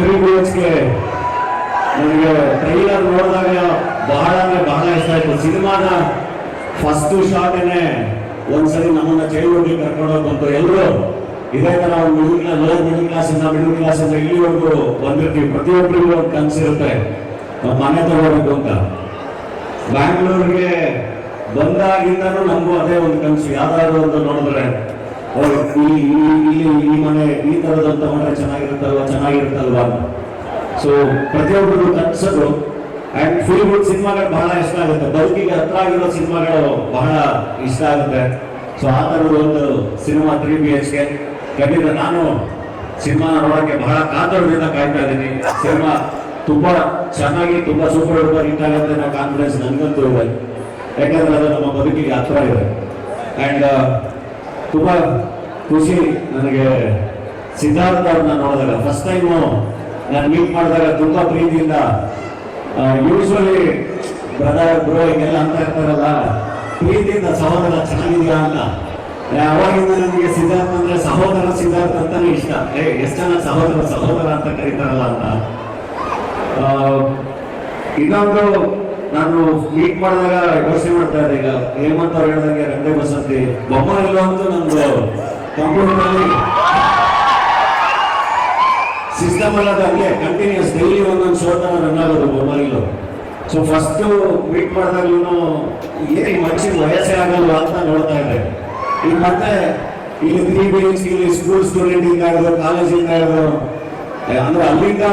H K ನನಗೆ trailer ನೋಡಿದಾಗ ಬಹಳ ಅಂದ್ರೆ ಬಹಳ ಇಷ್ಟ ಆಯ್ತು. ಸಿನಿಮಾನ ಫಸ್ಟ್ ಶಾರ್ಟೇನೆ ಒಂದ್ಸರಿ ನಮ್ಮನ್ನ ಚೈಲ್ಡ್ಹುಡ್ ಕರ್ಕೊಂಡು ಹೋಗ್ಬಂತು. ಎಲ್ಲರೂ ಇದೇ ತರ ಒಂದು middle class lower middle class ಇಂದ ಮಿಡಲ್ ಕ್ಲಾಸ್ ಇಂದ ಇಲ್ಲಿವರೆಗೂ ಬಂದಿರ್ತೀವಿ. ಪ್ರತಿಯೊಬ್ಬರಿಗೂ ಒಂದು ಕನಸಿರುತ್ತೆ ನಮ್ಮ ಮನೆ ತಗೋಬೇಕು ಅಂತ. ಬ್ಯಾಂಗ್ಳೂರ್ಗೆ ಬಂದಾಗಿಂದನೂ ನಮಗೂ ಅದೇ ಒಂದು ಕನಸು. ಯಾವ್ದಾದ್ರು ಒಂದು ನೋಡಿದ್ರೆ ಇಲ್ಲಿ ಇಲ್ಲಿ- ಈ ಮನೆ, ಈ ತರದಲ್ಲಿ ಮನೆ ಚೆನ್ನಾಗಿರುತ್ತಲ್ವಾ? ಚೆನ್ನಾಗಿರುತ್ತಲ್ವಾ? ಸೊ ಪ್ರತಿಯೊಬ್ಬರು ಕನಸದು. ಅಂಡ್ ಫೀಲ್ ಗುಡ್ ಸಿನಿಮಾಗಳು ಬಹಳ ಇಷ್ಟ ಆಗುತ್ತೆ. ಬದುಕಿಗೆ ಹತ್ರ ಆಗಿರೋ ಸಿನಿಮಾಗಳು ಬಹಳ ಇಷ್ಟ ಆಗುತ್ತೆ. ಸೊ ಆ ಥರದ ಒಂದು ಸಿನಿಮಾ ತ್ರೀ ಬಿ ಎಚ್ಗೆ ಖಂಡಿತ ನಾನು ಸಿನಿಮಾ ನೋಡೋಕ್ಕೆ ಬಹಳ ಕಾತರದಿಂದ ಕಾಯ್ತಾ ಇದ್ದೀನಿ. ಸಿನಿಮಾ ತುಂಬಾ ಚೆನ್ನಾಗಿ, ತುಂಬ ಸೂಪರ್ ಡೂಪರ್ ಹಿಟ್ ಆಗುತ್ತೆ ಅನ್ನೋ ಕಾನ್ಫಿಡೆನ್ಸ್ ನನಗಂತೂ ಇದೆ. ಯಾಕಂದ್ರೆ ಅದು ನಮ್ಮ ಬದುಕಿಗೆ ಹತ್ರ ಇದೆ. ಅಂಡ್ ತುಂಬಾ ಖುಷಿ ನನಗೆ ಸಿದ್ಧಾರ್ಥ ಅವ್ರನ್ನ ನೋಡಿದಾಗ. ಫಸ್ಟ್ ಟೈಮು ನಾನು ಮೀಟ್ ಮಾಡಿದಾಗ ತುಂಬಾ ಪ್ರೀತಿಯಿಂದ ಯೂಶ್ವಲಿ ಬ್ರದರ್ ಬ್ರೋ ಹಿಂಗೆಲ್ಲ ಅಂತ ಇರ್ತಾರಲ್ಲ, ಪ್ರೀತಿಯಿಂದ ಸಹೋದರ ಚೆನ್ನಾಗಿದ್ಯಾ ಅಂತ. ಅವಾಗಿಂದ ನನಗೆ ಸಿದ್ಧಾರ್ಥ ಅಂದ್ರೆ ಸಹೋದರ ಸಿದ್ಧಾರ್ಥ ಅಂತಾನೆ ಇಷ್ಟ. ಏ, ಎಷ್ಟು ಸಹೋದರ ಸಹೋದರ ಅಂತ ಕರೀತಾರಲ್ಲ ಅಂತ. ಇನ್ನೊಂದು ನಾನು ಮೀಟ್ ಮಾಡಿದಾಗ ಯೋಚನೆ ಮಾಡ್ತಾ ಇದ್ದೆ. ಈಗ ಹೇಮಂತ್ ಅವ್ರು ಹೇಳಿದಂಗೆ ರಂಗೇ ಬಸಂತಿ. ಬೊಮ್ಮ ಇಲ್ಲ ಅಂತ ನಂದು ಕಂಪ್ಯೂಟರ್ನಲ್ಲಿ ಸಿಸ್ಟಮ್ ಅಲ್ಲದ ಹಂಗೆ ಕಂಟಿನ್ಯೂಸ್ ಡೈಲಿ ಒಂದೊಂದು ಶೋ ತನ ರನ್ ಆಗೋದು ಮೊಬೈಲು ಸೊ ಫಸ್ಟ್ ಮೀಟ್ ಮಾಡಿದಾಗ್ಲೂ ಏನು ಮನುಷ್ಯನ ವಯಸ್ಸೇ ಆಗಲ್ವಾ ಅಂತ ನೋಡ್ತಾ ಇದ್ದೆ. ಈಗ ಮತ್ತೆ ಇಲ್ಲಿ ತ್ರೀ ಬೀನ್ಸ್ ಇಲ್ಲಿ ಸ್ಕೂಲ್ ಸ್ಟೂಡೆಂಟ್ ಇಂದ ಹಿಡಿದು ಕಾಲೇಜಿಂದ ಹಿಡಿದು, ಅಂದ್ರೆ ಅಲ್ಲಿಂದ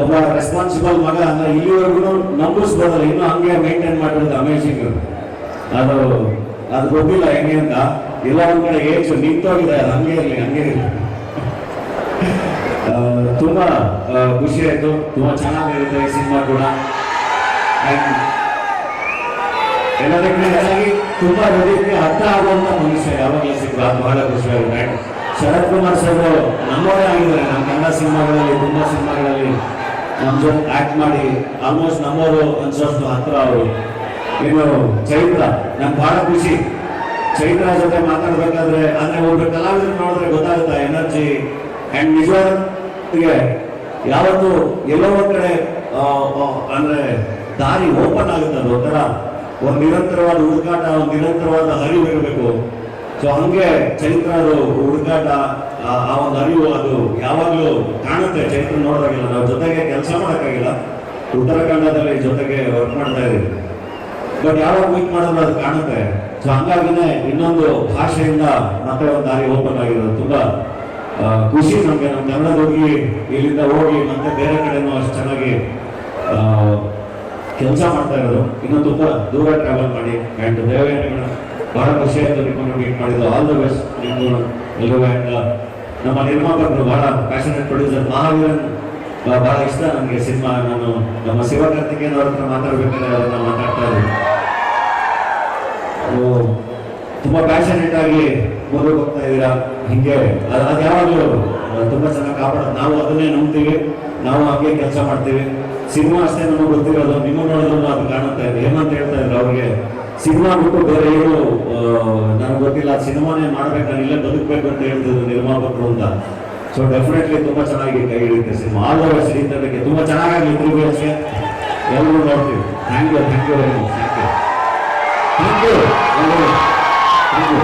ಒಬ್ಬ ರೆಸ್ಪಾನ್ಸಿಬಲ್ ಮಗ ಅಂದ್ರೆ ಇಲ್ಲಿವರೆಗೂ ನಂಬಿಸ್ಬೋದಲ್ಲ, ಇನ್ನೂ ಹಂಗೆ ಮೇಂಟೈನ್ ಮಾಡಿರೋದು ಅಮೇಜಿಂಗ್ ಅದು ಅದು ಗೊತ್ತಿಲ್ಲ ಹೆಂಗೆ ಅಂತ. ಎಲ್ಲ ಒಂದ್ ಕಡೆ ಏಜ್ ನಿಂತೋಗಿದೆ, ಅದು ಹಂಗೆ ಇರಲಿ ಹಂಗೆ ಇರಲಿ. ತುಂಬಾ ಖುಷಿ ಆಯ್ತು. ತುಂಬಾ ಚೆನ್ನಾಗಿರುತ್ತೆ ಈ ಸಿನಿಮಾ ಕೂಡ. ಎಲ್ಲದಕ್ಕೆ ಹೆಚ್ಚಾಗಿ ತುಂಬಾ ಹೃದಯಕ್ಕೆ ಹತ್ರ ಆಗುವಂತ ಮನುಷ್ಯ ಯಾವಾಗಲೂ ಸಿಕ್ಕರು ಅದು ಬಹಳ ಖುಷಿ ಆಗುತ್ತೆ. ಶರತ್ ಕುಮಾರ್ ಸರ್, ನಮ್ಮವರೇ ಆಗಿದ್ದಾರೆ. ನಮ್ಮ ಕನ್ನಡ ಸಿನಿಮಾಗಳಲ್ಲಿ, ತುಂಬಾ ಸಿನಿಮಾಗಳಲ್ಲಿ. ನಮ್ಮ ಜೊತೆ ಆಕ್ಟ್ ಮಾಡಿ ಆಲ್ಮೋಸ್ಟ್ ನಮ್ಮವರು ಒಂದಷ್ಟು ಹತ್ರ ಅವರು. ಇನ್ನು ಚೈತ್ರ, ನಂಗೆ ಬಹಳ ಖುಷಿ. ಚೈತ್ರ ಜೊತೆ ಮಾತಾಡ್ಬೇಕಾದ್ರೆ, ಅಂದ್ರೆ ಒಬ್ರು ಕಲಾವಿದ್ರು ನೋಡಿದ್ರೆ ಗೊತ್ತಾಗುತ್ತಾ ಎನರ್ಜಿ ಅಂಡ್ ನಿಜವಾದಿಗೆ ಯಾವತ್ತು ಎಲ್ಲೋ ಒಂದ್ ಕಡೆ ಅಂದ್ರೆ ದಾರಿ ಓಪನ್ ಆಗುತ್ತೆ ಅದು ಒಂಥರ. ಒಂದು ನಿರಂತರವಾದ ಹುಡುಕಾಟ, ಒಂದು ನಿರಂತರವಾದ ಹರಿವು ಇರಬೇಕು. ಸೊ ಹಂಗೆ ಚೈತ್ರ ಅದು ಹುಡುಕಾಟ, ಆ ಒಂದು ಅರಿವು ಅದು ಯಾವಾಗಲೂ ಕಾಣುತ್ತೆ, ಚೈತ್ರ ನೋಡಿದಾಗೆಲ್ಲ. ನಾವು ಜೊತೆಗೆ ಕೆಲಸ ಮಾಡೋಕ್ಕಾಗಿಲ್ಲ. ಉತ್ತರಾಖಂಡದಲ್ಲಿ ಜೊತೆಗೆ ವರ್ಕ್ ಮಾಡ್ತಾ ಇದ್ದೀವಿ. ಬಟ್ ಯಾವಾಗ ವೀಕ್ ಮಾಡಿದ್ರು ಅದು ಕಾಣುತ್ತೆ ಸೊ ಹಂಗಾಗಿನೇ ಇನ್ನೊಂದು ಭಾಷೆಯಿಂದ ಮತ್ತೆ ಒಂದು ದಾರಿ ಓಪನ್ ಆಗಿರೋದು. ತುಂಬ ಖುಷಿ ನಮಗೆ. ನಮ್ಮ ಕನ್ನಡ ಹೋಗಿ, ಇಲ್ಲಿಂದ ಹೋಗಿ ಮತ್ತೆ ಬೇರೆ ಕಡೆನೂ ಅಷ್ಟು ಚೆನ್ನಾಗಿ ಕೆಲಸ ಮಾಡ್ತಾ ಇರೋದು. ಇನ್ನೊಂದು ತುಂಬ ದೂರ ಟ್ರಾವೆಲ್ ಮಾಡಿ ಆ್ಯಂಡ್ ದೇವೇಂದ್ರ ಬಹಳ ಖುಷಿ ನಿಮ್ಮನ್ನು ಮೀಟ್ ಮಾಡಿದ್ದು. ಆಲ್ ದಿ ಬೆಸ್ಟ್ ನಿಮ್ಮ ಎಲ್ಲರೂ ಆ್ಯಂಡ್ ನಮ್ಮ ನಿರ್ಮಾಪಕರು ಬಹಳ ಪ್ಯಾಷನೇಟ್ ಪ್ರೊಡ್ಯೂಸರ್ ಮಹಾವೀರನ್ ಬಹಳ ಇಷ್ಟ ನನಗೆ ಸಿನಿಮಾ ನಾನು ನಮ್ಮ ಶಿವಕಾರ್ತಿಕೇಯನ್ ಅವ್ರ ಹತ್ರ ಮಾತಾಡ್ಬೇಕಾದ್ರೆ ಅವ್ರನ್ನ ಮಾತಾಡ್ತಾ ಇದ್ದೀನಿ. ತುಂಬಾ ಪ್ಯಾಷನೇಟ್ ಆಗಿ ಮುಂದಕ್ಕೆ ಹೋಗ್ತಾ ಇದ್ದೀರಾ? ಹಿಂಗೆ, ಅದು ಅದು ಯಾವಾಗಲೂ ತುಂಬಾ ಚೆನ್ನಾಗಿ ಕಾಪಾಡೋದು. ನಾವು ಅದನ್ನೇ ನಂಬ್ತೀವಿ, ನಾವು ಹಾಗೆ ಕೆಲಸ ಮಾಡ್ತೀವಿ. ಸಿನಿಮಾ ಅಷ್ಟೇ ನಮಗೆ ಗೊತ್ತಿರೋದು, ನಿಮ್ಮ ನೋಡಿದ್ರು ಅದು ಕಾಣುತ್ತೆ ಹೇಮಂತ್ ಹೇಳ್ತಾ ಇದ್ರು ಅವ್ರಿಗೆ, ಸಿನಿಮಾ ಬಿಟ್ಟು ಬೇರೆ ಏನು ನನಗೆ ಗೊತ್ತಿಲ್ಲ. ಸಿನಿಮಾನೇ ಮಾಡ್ಬೇಕು, ನಾನು ಇಲ್ಲೇ ಬದುಕಬೇಕು ಅಂತ ಹೇಳ್ತಿದ್ರು ನಿರ್ಮಾಪಕರು ಅಂತ. ಸೊ ಡೆಫಿನೆಟ್ಲಿ ತುಂಬಾ ಚೆನ್ನಾಗಿ ಕೈ ಹಿಡಿಯುತ್ತೆ ಸಿನಿಮಾ. ಆಲ್ ಓವರ್ ಸಿಡಿತದಕ್ಕೆ ತುಂಬಾ ಚೆನ್ನಾಗಿ ಇಬ್ಬರಿಗೂ ಎಲ್ಲರೂ ನೋಡ್ತೀವಿ. Thank you thank you very much thank you thank you